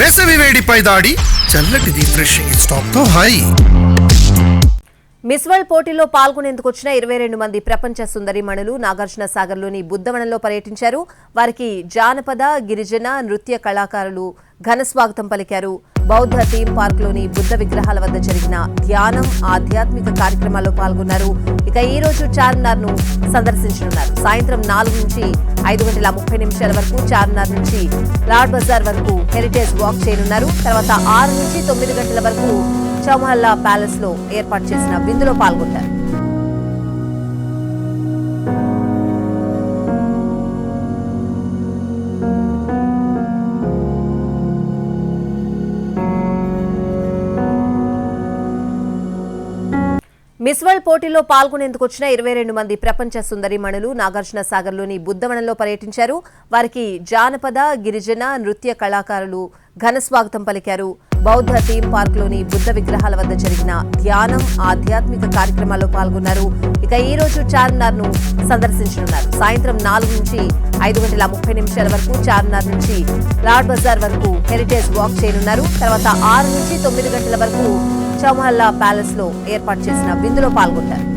వేసవి వేడిపై దాడి. చల్లటిది ఫ్రెష్ స్టాక్తో హాయి మిస్ వరల్డ్ పోటీలో పాల్గొనేందుకు వచ్చిన ఇరవై రెండు మంది ప్రపంచ సుందరిమణులు నాగార్జున సాగర్లోని బుద్ధవనంలో పర్యటించారు. వారికి జానపద గిరిజన నృత్య కళాకారులు ఘన స్వాగతం పలికారు. బౌద్ధ థీమ్ పార్క్లోని బుద్ధ విగ్రహాల వద్ద జరిగిన ధ్యానం ఆధ్యాత్మిక కార్యక్రమాల్లో పాల్గొన్నారు. ఇక ఈ రోజు చార్మినార్ను సందర్శించనున్నారు. సాయంత్రం నాలుగు నుంచి ఐదు గంటల ముప్పై నిమిషాల వరకు చార్మినార్ నుంచి లాడ్ బజార్ వరకు హెరిటేజ్ వాక్ చేయనున్నారు. తర్వాత ఆరు నుంచి తొమ్మిది గంటల వరకు చౌమహల్లా ప్యాలెస్లో ఏర్పాటు చేసిన విందులో పాల్గొంటారు. మిస్ వరల్డ్ పోటీలో పాల్గొనేందుకు వచ్చిన ఇరవై రెండు మంది ప్రపంచ సుందరిమణులు నాగార్జున సాగర్లోని బుద్ధవనంలో పర్యటించారు. వారికి జానపద గిరిజన నృత్య కళాకారులు ఘన స్వాగతం పలికారు. బౌద్ధ థీమ్ పార్క్లోని బుద్ధ విగ్రహాల వద్ద జరిగిన ధ్యానం ఆధ్యాత్మిక కార్యక్రమాల్లో పాల్గొన్నారు. ఇక ఈ రోజు చార్మినార్ను సందర్శించనున్నారు. సాయంత్రం నాలుగు నుంచి ఐదు గంటల ముప్పై నిమిషాల వరకు చార్మినార్ నుంచి లాడ్ బజార్ వరకు హెరిటేజ్ వాక్ చేయనున్నారు. తర్వాత ఆరు నుంచి తొమ్మిది గంటల వరకు చౌమహల్లా ప్యాలెస్లో ఏర్పాటు చేసిన విందులో పాల్గొంటారు.